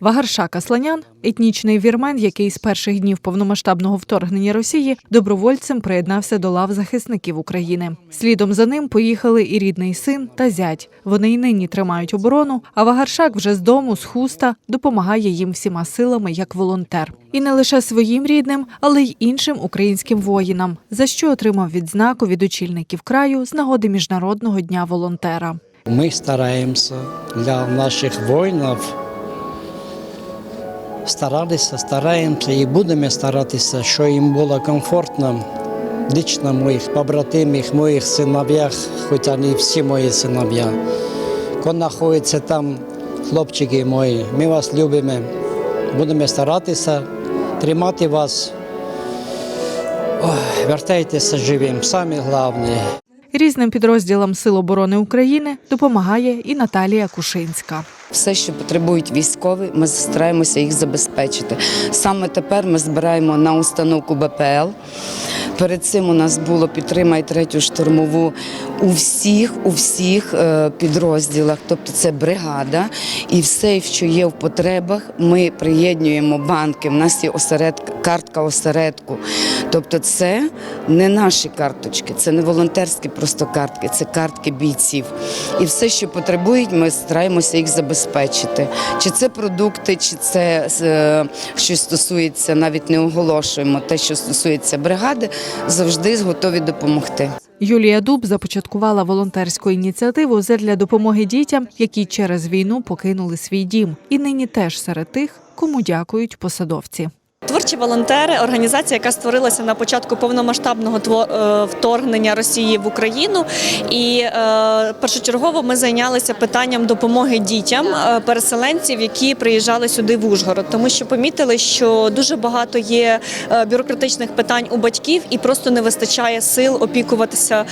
Вагаршак Асланян, етнічний вірмен, який з перших днів повномасштабного вторгнення Росії добровольцем приєднався до лав захисників України. Слідом за ним поїхали і рідний син та зять. Вони й нині тримають оборону. А Вагаршак вже з дому, з хуста, допомагає їм всіма силами як волонтер. І не лише своїм рідним, але й іншим українським воїнам, за що отримав відзнаку від очільників краю з нагоди міжнародного дня волонтера. Ми стараємося для наших воїнів. Старалися, стараємося і будемо старатися, щоб їм було комфортно. Лично моїх побратимів, моїх синов'ях, хоча не всі мої синов'я. Хто знаходиться там, хлопчики мої, ми вас любимо. Будемо старатися тримати вас. Ой, вертайтеся живим, саме головне. Різним підрозділам Сил оборони України допомагає і Наталія Кушинська. Все, що потребують військові, ми стараємося їх забезпечити. Саме тепер ми збираємо на установку БПЛ. Перед цим у нас було підтримай третю штурмову у всіх, у всіх е, підрозділах, тобто це бригада, і все, що є в потребах, ми приєднуємо банки. У нас є осеред, картка осередку. Тобто, це не наші карточки, це не волонтерські просто картки, це картки бійців. І все, що потребують, ми стараємося їх забезпечити. Чи це продукти, чи це е, що стосується, навіть не оголошуємо те, що стосується бригади, завжди готові допомогти. Юлія Дуб започаткувала волонтерську ініціативу задля допомоги дітям, які через війну покинули свій дім, і нині теж серед тих, кому дякують посадовці. Творчі волонтери організація, яка створилася на початку повномасштабного е, вторгнення Росії в Україну. І е, першочергово ми зайнялися питанням допомоги дітям е, переселенців, які приїжджали сюди в Ужгород, тому що помітили, що дуже багато є бюрократичних питань у батьків, і просто не вистачає сил опікуватися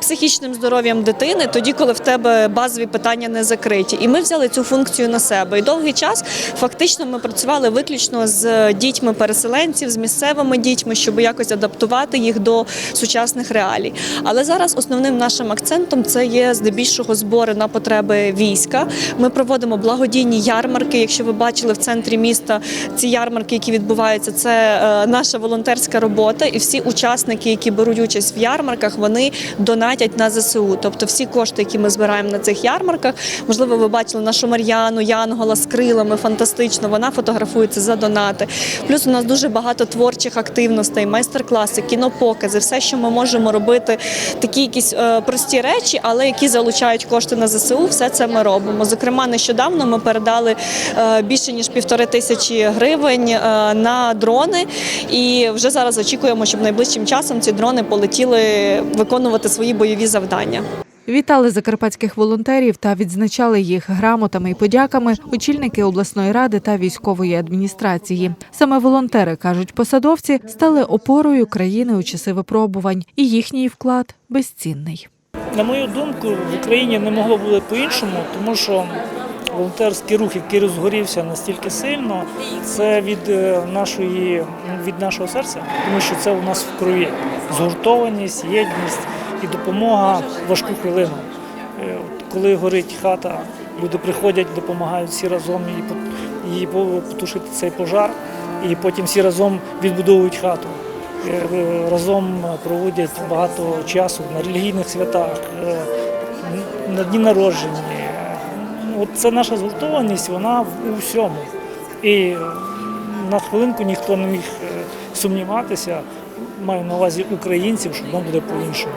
психічним здоров'ям дитини, тоді, коли в тебе базові питання не закриті. І ми взяли цю функцію на себе. І довгий час фактично ми працювали виключно з дітьми переселенців, з місцевими дітьми, щоб якось адаптувати їх до сучасних реалій. Але зараз основним нашим акцентом це є здебільшого збори на потреби війська. Ми проводимо благодійні ярмарки. Якщо ви бачили в центрі міста ці ярмарки, які відбуваються, це е, наша волонтерська робота, і всі учасники, які беруть участь в ярмарках, вони донатять на ЗСУ. Тобто всі кошти, які ми збираємо на цих ярмарках, можливо, ви бачили нашу Мар'яну, Янгола з крилами, фантастично. Вона фотографується за донати. Плюс у нас дуже багато творчих активностей, майстер-класи, кінопокази, все, що ми можемо робити, такі якісь е, прості речі, але які залучають кошти на ЗСУ, все це ми робимо. Зокрема, нещодавно ми передали е, більше ніж півтори тисячі гривень е, на дрони, і вже зараз очікуємо, щоб найближчим часом ці дрони полетіли виконувати свої бойові завдання. Вітали закарпатських волонтерів та відзначали їх грамотами і подяками очільники обласної ради та військової адміністрації. Саме волонтери кажуть, посадовці стали опорою країни у часи випробувань, і їхній вклад безцінний. На мою думку, в Україні не могло бути по-іншому, тому що волонтерський рух, який розгорівся настільки сильно, це від е, нашої від нашого серця, тому що це у нас в крові. Згуртованість, єдність і допомога в важку хвилину. Е, Коли горить хата, люди приходять, допомагають всі разом її пот- її по- потушити цей пожар, і потім всі разом відбудовують хату. Е, е, Разом проводять багато часу на релігійних святах, на дні народження. Ну, От це наша згуртованість, вона у всьому. І на хвилинку ніхто не міг сумніватися, маю на увазі українців, що воно буде по-іншому.